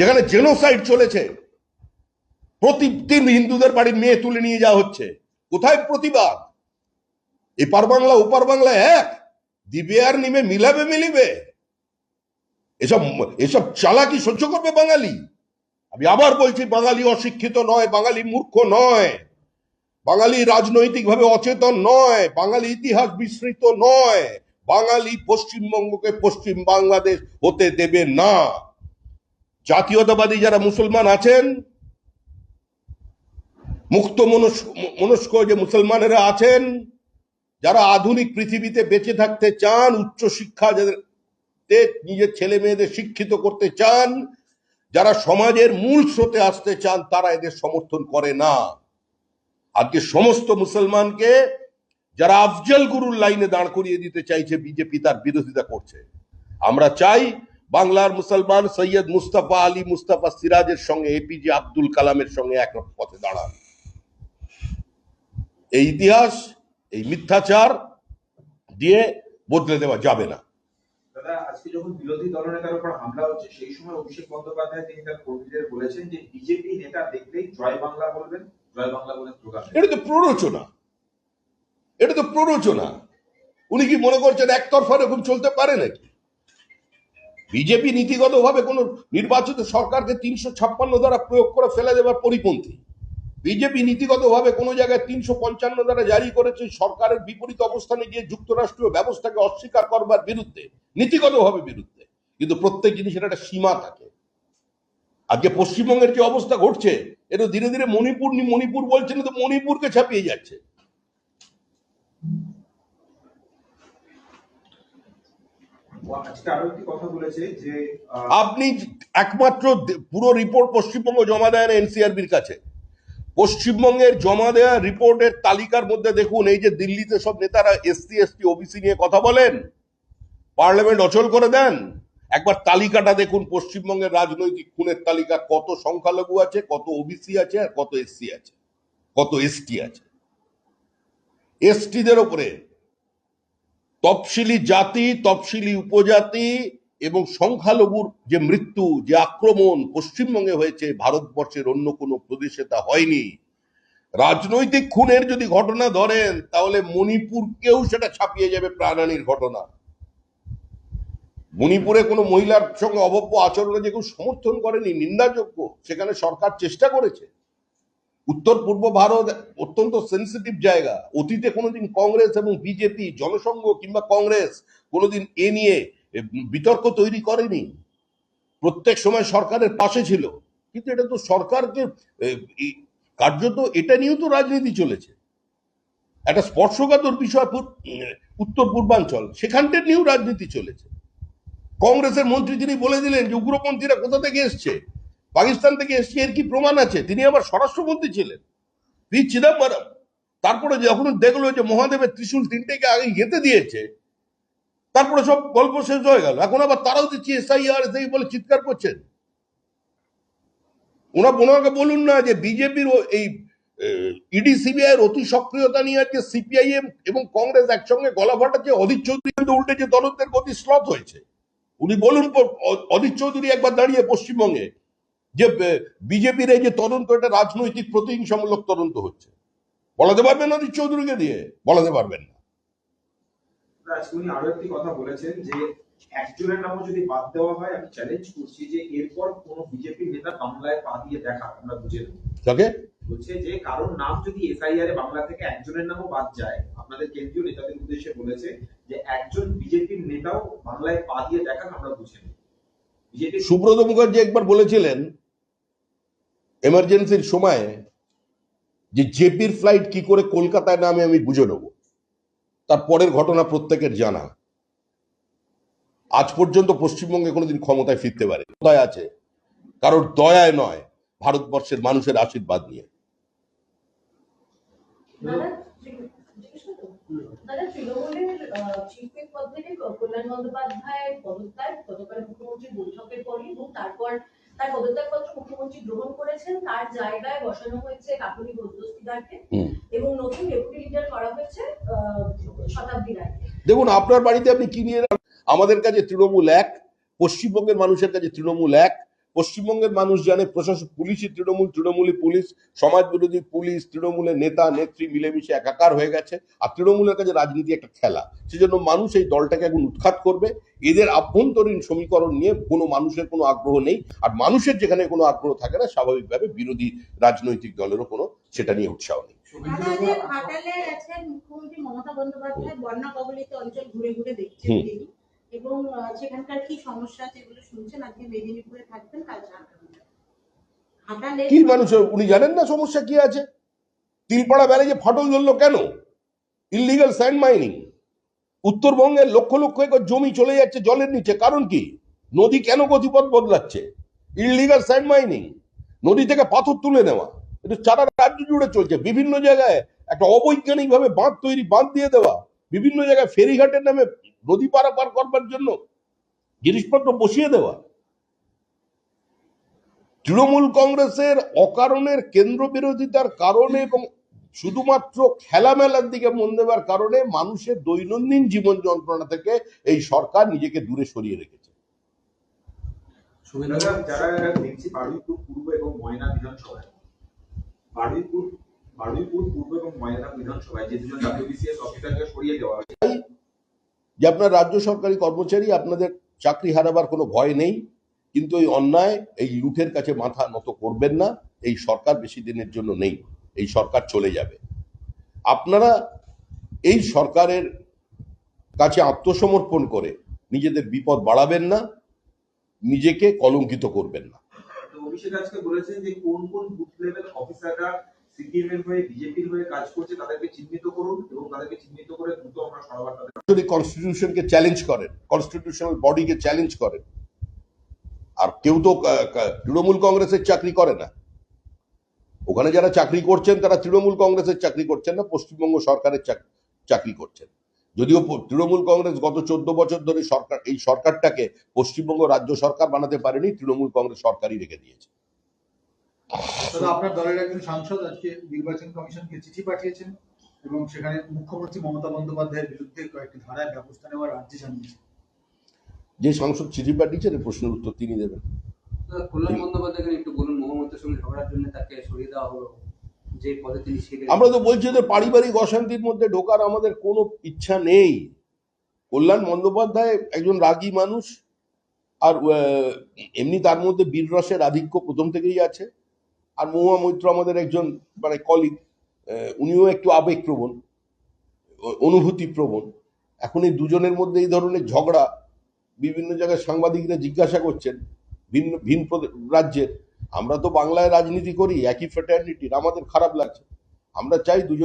যেখানে জেনোসাইড চলেছে, প্রতিদিন হিন্দুদের বাড়ির মেয়ে তুলে নিয়ে যাওয়া হচ্ছে। কোথায় প্রতিবাদ? এপার বাংলা, ওপার বাংলা এক। দিবে আর নিবে, মিলাবে, মিলিবে। এসব এসব চালাকি সহ্য করবে বাঙালি। আমি আবার বলছি, বাঙালি অশিক্ষিত নয়, বাঙালি মূর্খ নয়। বাঙালি রাজনৈতিকভাবে অচেতন নয়, বাঙালি ইতিহাস বিস্মৃত নয়। বাঙালি পশ্চিমবঙ্গকে পশ্চিম বাংলাদেশ হতে দেবে না। জাতীয়তাবাদী যারা মুসলমান আছেন, মুক্ত মনস্ক যে মুসলমানেরা আছেন, যারা আধুনিক পৃথিবীতে বেঁচে থাকতে চান, উচ্চ শিক্ষা যাদের নিজের ছেলে মেয়েদের শিক্ষিত করতে চান, যারা সমাজের মূল স্রোতে আসতে চান, তারা এদের সমর্থন করে না। আজকে সমস্ত মুসলমানকে যারা আফজল গুরুর লাইনে দাঁড় করিয়ে দিতে চাইছে, বিজেপি তার বিরোধিতা করছে। আমরা চাই বাংলার মুসলমান সৈয়দ মুস্তাফা আলী মুস্তাফা সিরাজের সঙ্গে এপিজে আব্দুল কালামের সঙ্গে এক পথে দাঁড়ান। এই ইতিহাস এই মিথ্যাচার দিয়ে বদলে দেওয়া যাবে না। দাদা আজকে যখন বিরোধী দলনেতার উপর হামলা হচ্ছে সেই সময় অভিষেক বন্দ্যোপাধ্যায় তিনি তার কর্মীদের বলেছেন যে বিজেপি নেতা দেখলেই জয় বাংলা বলবেন জয় বাংলা বলে স্লোগান এটা তো প্ররোচনা। এটা তো প্ররোচনা। উনি কি মনে করছেন একতরফা এরকম চলতে পারে নাকি? বিজেপি নীতিগতভাবে কোন নির্বাচিত সরকারকে তিনশো ছাপ্পান্ন দ্বারা প্রয়োগ করে ফেলে দেওয়ার পরিপন্থী। বিজেপি নীতিগতভাবে কোনো জায়গায় তিনশো পঞ্চান্ন দ্বারা জারি করেছে, সরকারের বিপরীত অবস্থানে গিয়ে যুক্তরাষ্ট্রীয় ব্যবস্থাকে অস্বীকার করবার বিরুদ্ধে, নীতিগতভাবে বিরুদ্ধে। কিন্তু প্রত্যেক জিনিসের একটা সীমা থাকে। আজকে পশ্চিমবঙ্গের যে অবস্থা ঘটছে এটা ধীরে ধীরে মণিপুর মণিপুর বলছে না তো মণিপুরকে ছাপিয়ে যাচ্ছে ও আজকে আরও একটি কথা বলেছে যে আহ, আপনি একমাত্র পুরো রিপোর্ট পশ্চিমবঙ্গ জমা দেন এনসিআরবির কাছে। পশ্চিমবঙ্গের জমা দেওয়া রিপোর্টের তালিকার মধ্যে দেখুন, এই যে দিল্লিতে সব নেতারা এসসি, এসটি, ওবিসি নিয়ে কথা বলেন, পার্লামেন্ট অচল করে দেন। একবার তালিকাটা দেখুন, পশ্চিমবঙ্গের রাজনৈতিক খুনের তালিকা, কত সংখ্যালঘু আছে, কত ওবিসি আছে, আর কত এসসি আছে, কত এসটি আছে। এসটিদের ওপরে তফসিলি জাতি, তফসিলি উপজাতি এবং সংখ্যালঘুর যে মৃত্যু, যে আক্রমণ পশ্চিমবঙ্গে হয়েছে, ভারতবর্ষের অন্য কোনো প্রদেশে তা হয়নি। রাজনৈতিক খুনের যদি ঘটনা ধরেন, তাহলে মণিপুরকেও সেটা ছাপিয়ে যাবে প্রাণহানির ঘটনা। মণিপুরে কোনো মহিলার সঙ্গে অভব্য আচরণে যে কেউ সমর্থন করেনি, নিন্দাযোগ্য, সেখানে সরকার চেষ্টা করেছে। উত্তর পূর্ব ভারত অত্যন্ত সেন্সিটিভ জায়গা। অতীতে কোনোদিন কংগ্রেস এবং বিজেপি, জনসংঘ কিংবা কংগ্রেস কোনোদিন এ নিয়ে বিতর্ক তৈরি করেনি। প্রত্যেক সময় সরকারের পাশে ছিল। কিন্তু এটা তো সরকারকে কার্যত এটা নিয়েও তো রাজনীতি চলেছে। একটা স্পর্শকাতর বিষয় উত্তর পূর্বাঞ্চল। সেখানটা নিয়েও রাজনীতি চলেছে। কংগ্রেসের মন্ত্রী তিনি বলে দিলেন যে, উগ্রপন্থীরা কোথা থেকে এসছে? পাকিস্তান থেকে এসছে, এর কি প্রমাণ আছে? তিনি আবার স্বরাষ্ট্রমন্ত্রী ছিলেন। পি চিদম্বরম, তারপরে যখন দেখল যে মহাদেবের ত্রিশূল তিনটেকে আগে গেঁথে দিয়েছে, তারপরে সব গল্প শেষ হয়ে গেল। এখন আবার তারাও দিচ্ছে এসআইআর এসআই বলে চিৎকার করছেন। ওনা ওনাকে বলুন না যে বিজেপির এই ইডি সিবিআই এর অতি সক্রিয়তা নিয়ে আজকে সিপিআইএম এবং কংগ্রেস একসঙ্গে গলা ফাটাচ্ছে। অধীর চৌধুরী কিন্তু উল্টে যে তদন্তের গতি স্লথ হয়েছে। উনি বলুন অধীর চৌধুরী একবার দাঁড়িয়ে পশ্চিমবঙ্গে যে বিজেপির এই যে তদন্ত এটা রাজনৈতিক প্রতিহিংসামূলক তদন্ত হচ্ছে। বলাতে পারবেন অধীর চৌধুরীকে দিয়ে? বলাতে পারবেন না। উনি আরও একটি কথা বলেছেন যে একজনের নামও যদি বাদ দেওয়া হয় আমি চ্যালেঞ্জ করছি যে এরপর কোন বিজেপি নেতা বাংলায় পা দিয়ে দেখা আমরা বুঝে নেব। বলছে যে কারোর নাম যদি এসআইআর এ বাংলা থেকে একজনের নামও বাদ যায় আপনাদের কেন্দ্রীয় নেতাদের উদ্দেশ্যে বলেছে যে একজন বিজেপির নেতাও বাংলায় পা দিয়ে দেখান আমরা বুঝে নেব। বিজেপি সুব্রত মুখার্জি একবার বলেছিলেন এমার্জেন্সির সময় যে জেপির ফ্লাইট কি করে কলকাতায় নামে আমি বুঝে নেব। তার পরের ঘটনা প্রত্যেকের জানা। আজ পর্যন্ত পশ্চিমবঙ্গে কোনোদিন ক্ষমতায় ফিরতে পারে। দয়া আছে। কারোর দয়ায় নয়, ভারতবর্ষের মানুষের আশীর্বাদ নিয়ে। তারপর তার পদত্যাগপত্র মুখ্যমন্ত্রী গ্রহণ করেছেন তার জায়গায় বসানো হয়েছে কাকুলি বৈদ্যস্তিদারকে। এবং নতুন ডেপুটি লিডার করা হয়েছে শতাব্দী রায়কে দেখুন আপনার বাড়িতে আপনি কি নিয়ে আমাদের কাছে তৃণমূল এক পশ্চিমবঙ্গের মানুষের কাছে তৃণমূল এক পশ্চিমবঙ্গের মানুষ জানে প্রশাসন পুলিশই তৃণমূল তৃণমূলী পুলিশ সমাজ বিরোধী পুলিশ তৃণমূলের নেতা নেত্রী মিলেমিশে একাকার হয়ে গেছে। আর তৃণমূলের কাছে রাজনীতি একটা খেলা সেজন্য মানুষ এই দলটাকে এখন উৎখাত করবে। এদের আভ্যন্তরীণ সমীকরণ নিয়ে কোনো মানুষের কোনো আগ্রহ নেই। আর মানুষের যেখানে কোনো আগ্রহ থাকে না স্বাভাবিকভাবে বিরোধী রাজনৈতিক দলেরও কোনো সেটা নিয়ে উৎসাহ নেই। ঘাটালে ঘাটালে আছেন মুখ্যমন্ত্রী মমতা বন্দ্যোপাধ্যায় বন্যা কবলিত অঞ্চল ঘুরে ঘুরে দেখছেন এবং সেখানকার কি সমস্যা এগুলো শুনছেন? আজকে মেদিনীপুরে থাকবেন, কাল কি মানুষ উনি জানেন না সমস্যা কি আছে? তিলপাড়া ব্যারেজে ফাটল ধরলো কেন? ইলিগাল স্যান্ড মাইনিং উত্তরবঙ্গের লক্ষ লক্ষ একর জমি চলে যাচ্ছে জলের নিচে। কারণ কি? নদী কেন গতিপথ বদলাচ্ছে? ইলিগাল স্যান্ড মাইনিং নদী থেকে পাথর তুলে নেওয়া। এটা সারা রাজ্য জুড়ে চলছে। বিভিন্ন জায়গায় একটা অবৈজ্ঞানিক ভাবে বাঁধ তৈরি, বাঁধ দিয়ে দেওয়া। বিভিন্ন জায়গায় ফেরিঘাটের নামে নদী পারাপার করবার জন্য জিনিসপত্র বসিয়ে দেওয়া। তৃণমূল কংগ্রেসের অকারণের কেন্দ্র বিরোধিতার কারণে এবং শুধুমাত্র খেলামেলার দিকে মন দেওয়ার কারণে মানুষের দৈনন্দিন জীবন যন্ত্রণা থেকে এই সরকার নিজেকে দূরে সরিয়ে রেখেছে। যারা দেখছি বারুইপুর পূর্ব এবং ময়না বিধানসভায়, বারুইপুর বারুইপুর পূর্ব এবং ময়না বিধানসভায় যে দুজন ডাব্লিউবিসিএস অফিসারকে সরিয়ে দেওয়া যে আপনার রাজ্য সরকারি কর্মচারী আপনাদের চাকরি হারাবার কোনো ভয় নেই, কিন্তু এই অন্যায়, এই লুঠের কাছে মাথা নত করবেন না, এই সরকার বেশি দিনের জন্য নেই, এই সরকার চলে যাবে। আপনারা এই সরকারের কাছে আত্মসমর্পণ করে নিজেদের বিপদ বাড়াবেন না, নিজেকে কলঙ্কিত করবেন না। অভিষেক আজকে বলেছেন যে কোন কোন বুথ লেভেল অফিসাররা হয়ে বিজেপির হয়ে কাজ করছে, তাদেরকে চিহ্নিত করুন এবং তাদেরকে চিহ্নিত করে দ্রুত আমরা তাদের কনস্টিটিউশনকে চ্যালেঞ্জ করেন কনস্টিটিউশনাল বডিকে চ্যালেঞ্জ করেন, আর কেউ তো তৃণমূল কংগ্রেসের চাকরি করে না, ওখানে যারা চাকরি করছেন, তারা তৃণমূল কংগ্রেসের চাকরি করছেন না, পশ্চিমবঙ্গ সরকারের চাকরি করছেন। যদিও তৃণমূল কংগ্রেস গত চোদ্দ বছর ধরে সরকার, এই সরকারটাকে পশ্চিমবঙ্গ রাজ্য সরকার বানাতে পারেনি, তৃণমূল কংগ্রেস সরকারই রেখে দিয়েছে। আপনার দলের একজন সাংসদ আজকে নির্বাচন কমিশনকে চিঠি পাঠিয়েছেন এবং সেখানে মুখ্যমন্ত্রী মমতা বন্দ্যোপাধ্যায়ের বিরুদ্ধে কয়েকটি ধারায় ব্যবস্থা নেওয়ার আর্জি জানিয়েছে যে সাংসদ চিঠি পাঠিয়েছেন প্রশ্নের উত্তর তিনি দেবেন। কল্যাণ বন্দ্যোপাধ্যায়কে একটু বলুন মহামন্ত্রীর সঙ্গে ঝগড়ার জন্য তাকে সরিয়ে দেওয়া হলো যে পদে তিনি আমরা তো বলছি যে পারিবারিক অশান্তির মধ্যে ঢোকার আমাদের কোনো ইচ্ছা নেই। কল্যাণ বন্দ্যোপাধ্যায় একজন রাগী মানুষ আর আহ, এমনি তার মধ্যে বীররসের আধিক্য প্রথম থেকেই আছে। আর মহুয়া মৈত্র আমাদের একজন মানে কলিগ উনিও একটু আবেগপ্রবণ, অনুভূতি প্রবণ। এখন এই দুজনের মধ্যে এই ধরনের ঝগড়া, বিভিন্ন জায়গায় সাংবাদিকরা জিজ্ঞাসা করছেন, ভিন্ন, ভিন প্রদে- রাজ্যের। আমরা তো বাংলায় রাজনীতি করি, একই ফ্যাটার্নিটির আমাদের খারাপ লাগছে। আমরা চাই দুজন